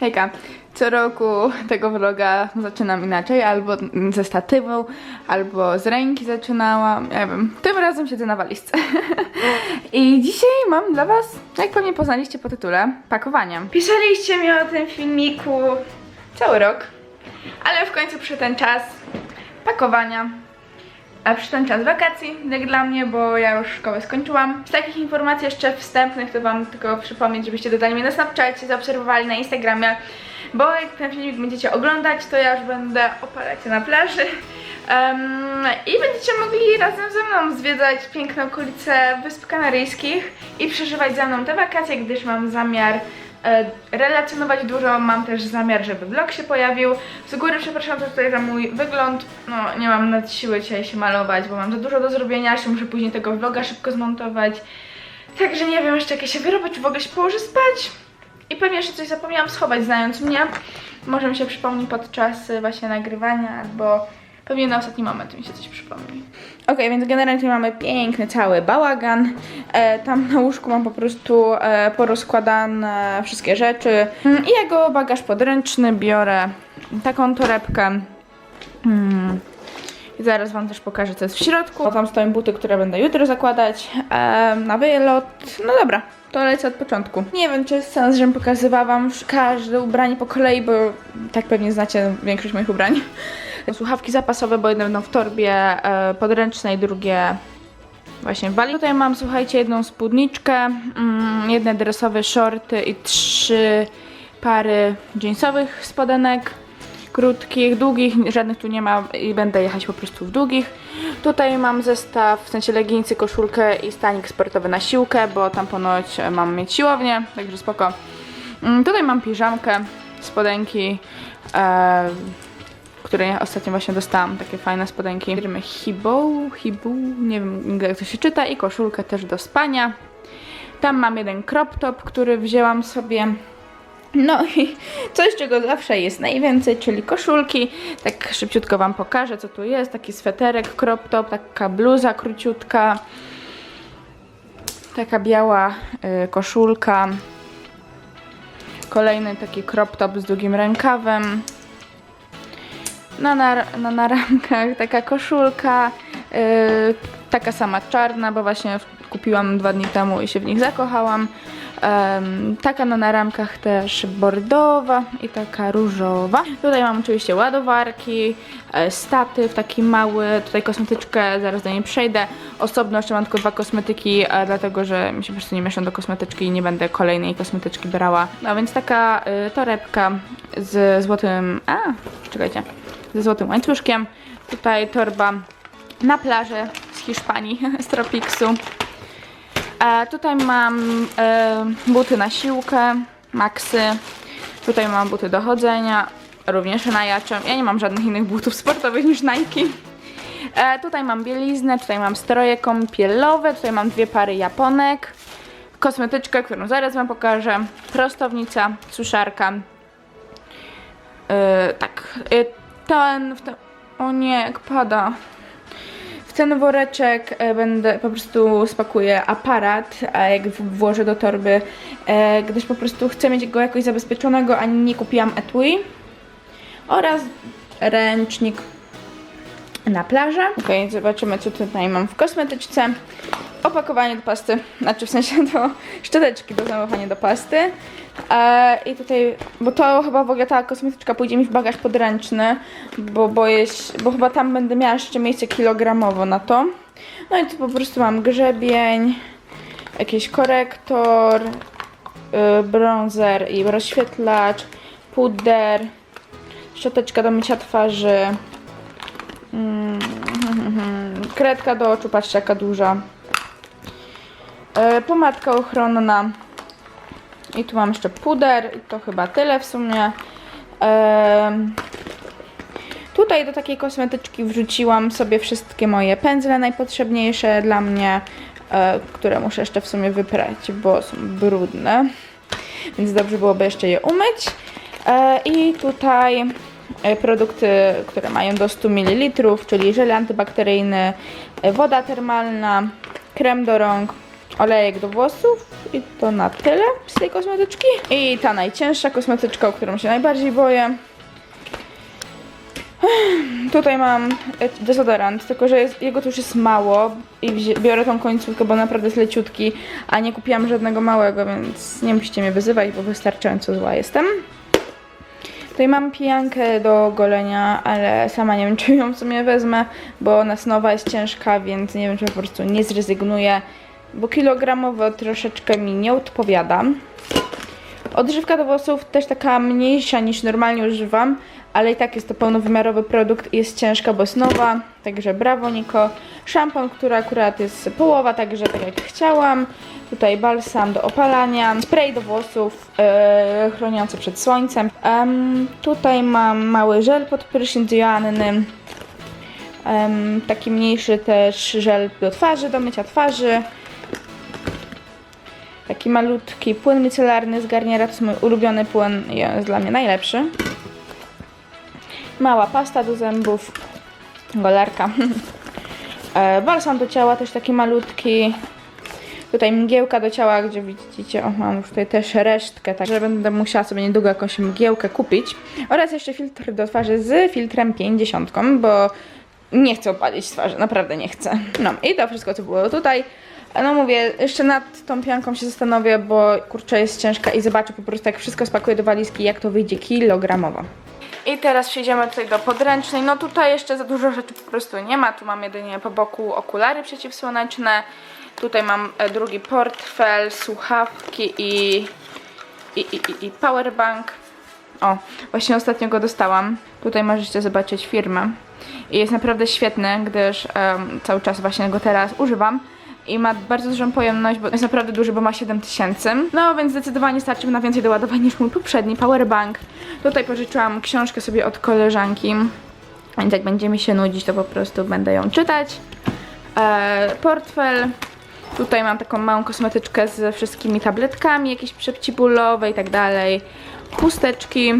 Hejka, co roku tego vloga zaczynam inaczej, albo ze statywu, albo z ręki zaczynałam, nie wiem. Tym razem siedzę na walizce. I dzisiaj mam dla was, jak pewnie poznaliście po tytule, pakowania. Pisaliście mi o tym filmiku cały rok, ale w końcu przyszedł ten czas pakowania. A przy ten czas wakacji, jak dla mnie, bo ja już szkołę skończyłam. Z takich informacji jeszcze wstępnych to wam tylko przypomnieć, żebyście dodali mnie na Snapchacie, zaobserwowali na Instagramie, bo jak ten filmik będziecie oglądać, to ja już będę opalać na plaży. Em, I będziecie mogli razem ze mną zwiedzać piękne okolice Wysp Kanaryjskich i przeżywać ze mną te wakacje, gdyż mam zamiar relacjonować dużo, mam też zamiar, żeby vlog się pojawił. Z góry przepraszam tutaj za mój wygląd, no nie mam nad siły dzisiaj się malować, bo mam za dużo do zrobienia, muszę później tego vloga szybko zmontować. Także nie wiem jeszcze jak ja się wyrobię, czy w ogóle się położę spać. I pewnie jeszcze coś zapomniałam schować, znając mnie. Może mi się przypomni podczas y, właśnie nagrywania, albo pewnie na ostatni moment mi się coś przypomni. Okej, więc generalnie mamy piękny cały bałagan. E, tam na łóżku mam po prostu e, porozkładane wszystkie rzeczy. Mm, I jego bagaż podręczny biorę taką torebkę. Hmm. I zaraz Wam też pokażę, co jest w środku. Tam stoją buty, które będę jutro zakładać e, na wylot. No dobra, to lecę od początku. Nie wiem, czy jest sens, żebym pokazywała Wam każde ubranie po kolei, bo tak pewnie znacie większość moich ubrań. Słuchawki zapasowe, bo jedne będą w torbie e, podręcznej, drugie właśnie w wali. Tutaj mam, słuchajcie, jedną spódniczkę, mm, jedne dresowe shorty i trzy pary jeansowych spodenek krótkich, długich, żadnych tu nie ma i będę jechać po prostu w długich. Tutaj mam zestaw, w sensie leginsy, koszulkę i stanik sportowy na siłkę, bo tam ponoć mam mieć siłownię, także spoko. Mm, Tutaj mam piżamkę, spodenki, e, które ostatnio właśnie dostałam, takie fajne spodenki. Firmy Hibo, Hibu, nie wiem jak to się czyta i koszulkę też do spania. Tam mam jeden crop top, który wzięłam sobie no i coś, czego zawsze jest najwięcej, czyli koszulki. Tak szybciutko Wam pokażę, co tu jest. Taki sweterek, crop top, taka bluza króciutka. Taka biała y, koszulka. Kolejny taki crop top z długim rękawem. Na, nar na naramkach taka koszulka. y, taka sama czarna, bo właśnie kupiłam dwa dni temu i się w nich zakochałam. Taka na naramkach też bordowa i taka różowa. Tutaj mam oczywiście ładowarki, e, statyw taki mały, tutaj kosmetyczkę, zaraz do niej przejdę. Osobno jeszcze mam tylko dwa kosmetyki, e, dlatego że mi się po prostu nie mieszczą do kosmetyczki i nie będę kolejnej kosmetyczki brała. No więc taka y, torebka z złotym... A, czekajcie. Ze złotym łańcuszkiem. Tutaj torba na plażę z Hiszpanii, z Tropiksu. E, tutaj mam e, buty na siłkę, maksy. Tutaj mam buty do chodzenia, również najaczem. Ja nie mam żadnych innych butów sportowych niż Nike. E, tutaj mam bieliznę, tutaj mam stroje kąpielowe, tutaj mam dwie pary japonek, kosmetyczkę, którą zaraz wam pokażę, prostownica, suszarka. E, tak, e, ten, w ten, o nie, jak pada. W ten woreczek e, będę po prostu spakuję aparat, a jak włożę do torby, e, gdyż po prostu chcę mieć go jakoś zabezpieczonego, a nie kupiłam etui. Oraz ręcznik na plażę. Ok, zobaczymy co tutaj mam w kosmetyczce. Opakowanie do pasty, znaczy w sensie do szczoteczki do zamawiania do pasty. E, I tutaj, bo to chyba w ogóle ta kosmetyczka pójdzie mi w bagaż podręczny, bo boję się, bo chyba tam będę miała jeszcze miejsce kilogramowo na to. No i tu po prostu mam grzebień, jakiś korektor, y, bronzer i rozświetlacz, puder, szczoteczka do mycia twarzy, kredka do oczu, patrzcie jaka duża, y, pomadka ochronna i tu mam jeszcze puder i to chyba tyle w sumie. Em, Tutaj do takiej kosmetyczki wrzuciłam sobie wszystkie moje pędzle najpotrzebniejsze dla mnie, e, które muszę jeszcze w sumie wyprać, bo są brudne. Więc dobrze byłoby jeszcze je umyć. E, I tutaj e, produkty, które mają do 100 ml, czyli żel antybakteryjny, e, woda termalna, krem do rąk, olejek do włosów i to na tyle z tej kosmetyczki. I ta najcięższa kosmetyczka, o którą się najbardziej boję. Tutaj mam e, dezodorant, tylko że jest, jego tu już jest mało i biorę tą końcówkę, bo naprawdę jest leciutki, a nie kupiłam żadnego małego, więc nie musicie mnie wyzywać, bo wystarczająco zła jestem. Tutaj mam pijankę do golenia, ale sama nie wiem, czy ją w sumie wezmę, bo ona nowa jest ciężka, więc nie wiem, czy po prostu nie zrezygnuję, bo kilogramowo troszeczkę mi nie odpowiada. Odżywka do włosów też taka mniejsza niż normalnie używam, ale i tak jest to pełnowymiarowy produkt i jest ciężka, bo jest nowa, także brawo Niko. Szampon, który akurat jest połowa, także tak jak chciałam. Tutaj balsam do opalania, spray do włosów e, chroniący przed słońcem. Em, tutaj mam mały żel pod prysznic Joanny. Em, taki mniejszy też żel do twarzy, do mycia twarzy. Taki malutki płyn micelarny z Garniera, to jest mój ulubiony płyn jest dla mnie najlepszy. Mała pasta do zębów, golarka. E, Balsam do ciała też taki malutki. Tutaj mgiełka do ciała, gdzie widzicie, o mam już tutaj też resztkę, także będę musiała sobie niedługo jakąś mgiełkę kupić. Oraz jeszcze filtr do twarzy z filtrem 50, bo nie chcę opalić twarzy, naprawdę nie chcę. No i to wszystko, co było tutaj. No mówię, jeszcze nad tą pianką się zastanowię, bo kurczę jest ciężka i zobaczę po prostu jak wszystko spakuję do walizki, jak to wyjdzie kilogramowo. I teraz przejdziemy tutaj do podręcznej. No tutaj jeszcze za dużo rzeczy po prostu nie ma. Tu mam jedynie po boku okulary przeciwsłoneczne. Tutaj mam e, drugi portfel, słuchawki i, i, i, i, powerbank. O, właśnie ostatnio go dostałam. Tutaj możecie zobaczyć firmę. I jest naprawdę świetny, gdyż em, cały czas właśnie go teraz używam. I ma bardzo dużą pojemność, bo jest naprawdę duży, bo ma 7000. No więc zdecydowanie starczy mi na więcej doładowań niż mój poprzedni powerbank. Tutaj pożyczyłam książkę sobie od koleżanki. Więc jak będzie mi się nudzić, to po prostu będę ją czytać. E, portfel. Tutaj mam taką małą kosmetyczkę ze wszystkimi tabletkami, jakieś przeciwbólowe i tak dalej. Chusteczki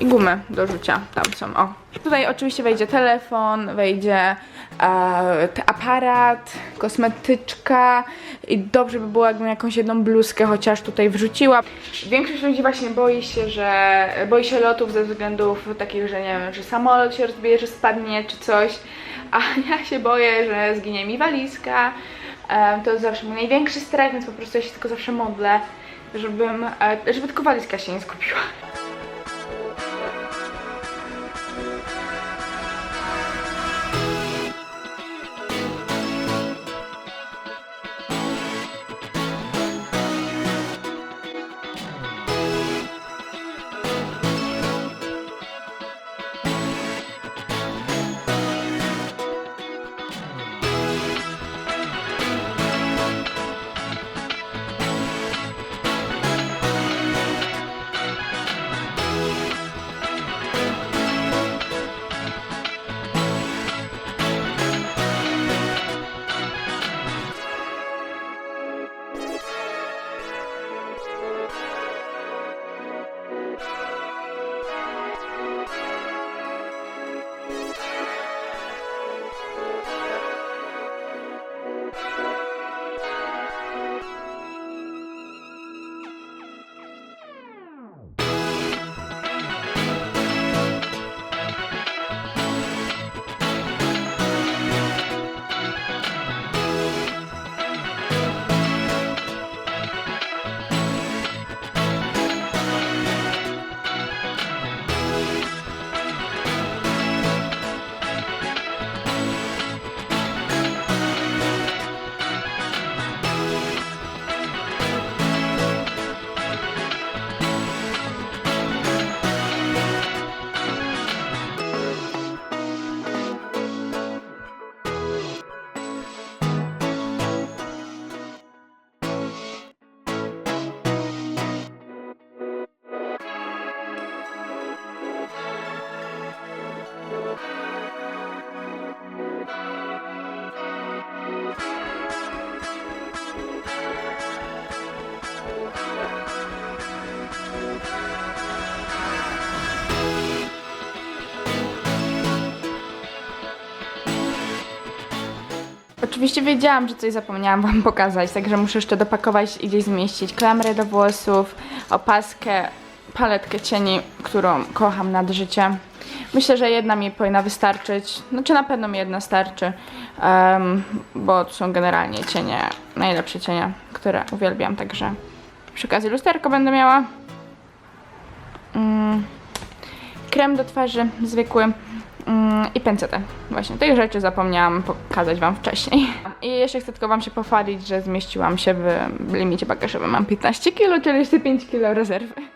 i gumy do rzucia tam są. O. Tutaj oczywiście wejdzie telefon, wejdzie e, aparat, kosmetyczka i dobrze by było, jakbym jakąś jedną bluzkę chociaż tutaj wrzuciła. Większość ludzi właśnie boi się, że boi się lotów ze względów takich, że nie wiem, że samolot się rozbije, że spadnie czy coś, a ja się boję, że zginie mi walizka. E, to jest zawsze mój największy strach, więc po prostu ja się tylko zawsze modlę, żebym, e, żeby tylko walizka się nie skupiła. Oczywiście wiedziałam, że coś zapomniałam wam pokazać, także muszę jeszcze dopakować i gdzieś zmieścić klamrę do włosów, opaskę, paletkę cieni, którą kocham nad życie. Myślę, że jedna mi powinna wystarczyć, znaczy na pewno mi jedna starczy, em, bo to są generalnie cienie, najlepsze cienie, które uwielbiam, także przy okazji lusterko będę miała. Mm, krem do twarzy zwykły i pencetę. Właśnie tych rzeczy zapomniałam pokazać Wam wcześniej. I jeszcze chcę tylko Wam się pochwalić, że zmieściłam się w limicie bagażowym. Mam 15 kg, czyli jeszcze 5 kg rezerwy.